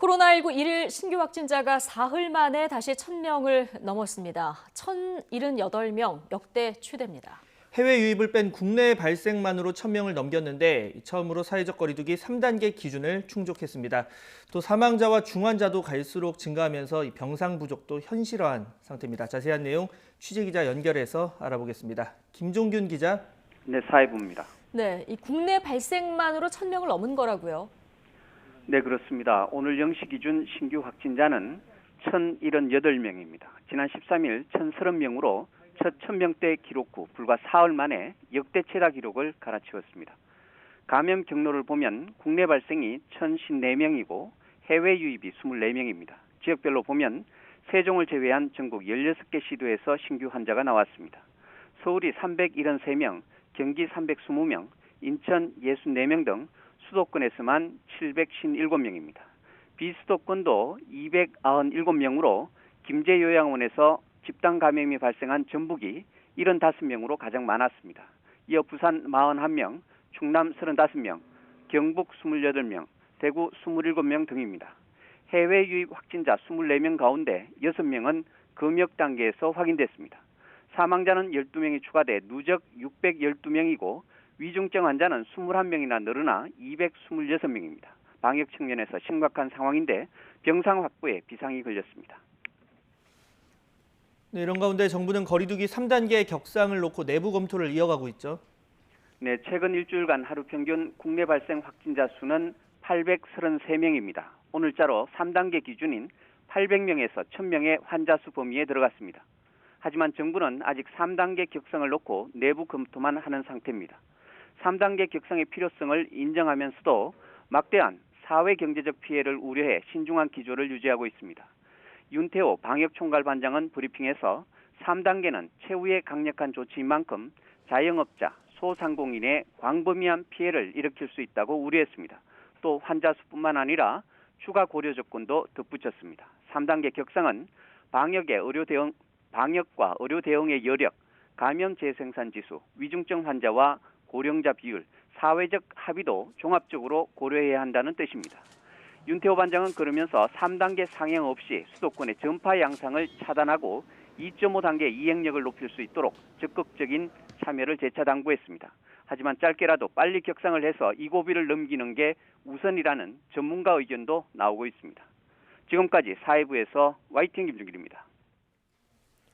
코로나19 일일 신규 확진자가 사흘 만에 다시 1000명을 넘었습니다. 1078명, 역대 최대입니다. 해외 유입을 뺀 국내 발생만으로 1000명을 넘겼는데 처음으로 사회적 거리두기 3단계 기준을 충족했습니다. 또 사망자와 중환자도 갈수록 증가하면서 이 병상 부족도 현실화한 상태입니다. 자세한 내용 취재기자 연결해서 알아보겠습니다. 김종균 기자. 네, 사회부입니다. 네, 이 국내 발생만으로 1000명을 넘은 거라고요. 네, 그렇습니다. 오늘 0시 기준 신규 확진자는 1,078명입니다. 지난 13일 1,030명으로 첫 1,000명대 기록 후 불과 사흘 만에 역대 최다 기록을 갈아치웠습니다. 감염 경로를 보면 국내 발생이 1,054명이고 해외 유입이 24명입니다. 지역별로 보면 세종을 제외한 전국 16개 시도에서 신규 환자가 나왔습니다. 서울이 373명, 경기 320명, 인천 64명 등 수도권에서만 757명입니다. 비수도권도 297명으로 김제요양원에서 집단 감염이 발생한 전북이 75명으로 가장 많았습니다. 이어 부산 41명, 충남 35명, 경북 28명, 대구 27명 등입니다. 해외 유입 확진자 24명 가운데 6명은 검역 단계에서 확인됐습니다. 사망자는 12명이 추가돼 누적 612명이고 위중증 환자는 21명이나 늘어나 226명입니다. 방역 측면에서 심각한 상황인데 병상 확보에 비상이 걸렸습니다. 네, 이런 가운데 정부는 거리두기 3단계 격상을 놓고 내부 검토를 이어가고 있죠. 네, 최근 일주일간 하루 평균 국내 발생 확진자 수는 833명입니다. 오늘자로 3단계 기준인 800명에서 1000명의 환자 수 범위에 들어갔습니다. 하지만 정부는 아직 3단계 격상을 놓고 내부 검토만 하는 상태입니다. 3단계 격상의 필요성을 인정하면서도 막대한 사회 경제적 피해를 우려해 신중한 기조를 유지하고 있습니다. 윤태호 방역총괄반장은 브리핑에서 3단계는 최후의 강력한 조치인 만큼 자영업자, 소상공인의 광범위한 피해를 일으킬 수 있다고 우려했습니다. 또 환자 수뿐만 아니라 추가 고려 조건도 덧붙였습니다. 3단계 격상은 방역의 의료 대응, 방역과 의료 대응의 여력, 감염 재생산 지수, 위중증 환자와 고령자 비율, 사회적 합의도 종합적으로 고려해야 한다는 뜻입니다. 윤태호 반장은 그러면서 3단계 상향 없이 수도권의 전파 양상을 차단하고 2.5단계 이행력을 높일 수 있도록 적극적인 참여를 재차 당부했습니다. 하지만 짧게라도 빨리 격상을 해서 이 고비를 넘기는 게 우선이라는 전문가 의견도 나오고 있습니다. 지금까지 사회부에서 YTN 김준길입니다.